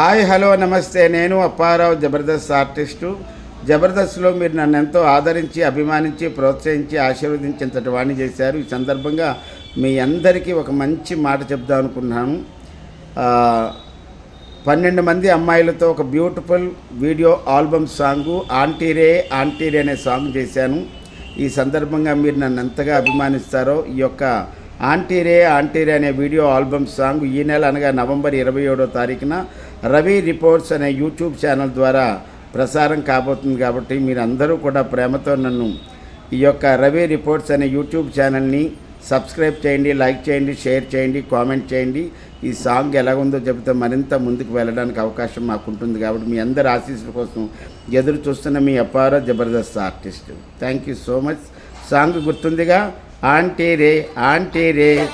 Hi hello నమస్తే. నేను Apparao Jabardasth artist. జబర్దస్త్లో మీరు నన్ను ఎంతో ఆదరించి అభిమానించి ప్రోత్సహించి ఆశీర్వదించేంతటి వాణి చేశారు. ఈ సందర్భంగా మీ అందరికీ ఒక మంచి మాట చెప్దాం అనుకున్నాను. పన్నెండు మంది అమ్మాయిలతో ఒక బ్యూటిఫుల్ వీడియో ఆల్బమ్ సాంగు ఆంటీరే ఆంటీరే అనే సాంగ్ చేశాను. ఈ సందర్భంగా మీరు నన్ను ఎంతగా అభిమానిస్తారో ఈ యొక్క ఆంటీరే ఆంటీరే అనే వీడియో ఆల్బమ్ సాంగ్ ఈ నెల అనగా నవంబర్ ఇరవై ఏడో తారీఖున రవి రిపోర్ట్స్ అనే యూట్యూబ్ ఛానల్ ద్వారా ప్రసారం కాబోతుంది కాబట్టి మీరు అందరూ కూడా ప్రేమతో నన్ను ఈ యొక్క రవి రిపోర్ట్స్ అనే యూట్యూబ్ ఛానల్ని సబ్స్క్రైబ్ చేయండి లైక్ చేయండి షేర్ చేయండి కామెంట్ చేయండి. ఈ సాంగ్ ఎలా ఉందో చెబితే మరింత ముందుకు వెళ్ళడానికి అవకాశం మాకు ఉంటుంది కాబట్టి మీ అందరి ఆశీస్సుల కోసం ఎదురు చూస్తున్న మీ అపార Jabardasth artist. Thank you so much song గుర్తుందిగా? Aunty रे आंटी रे।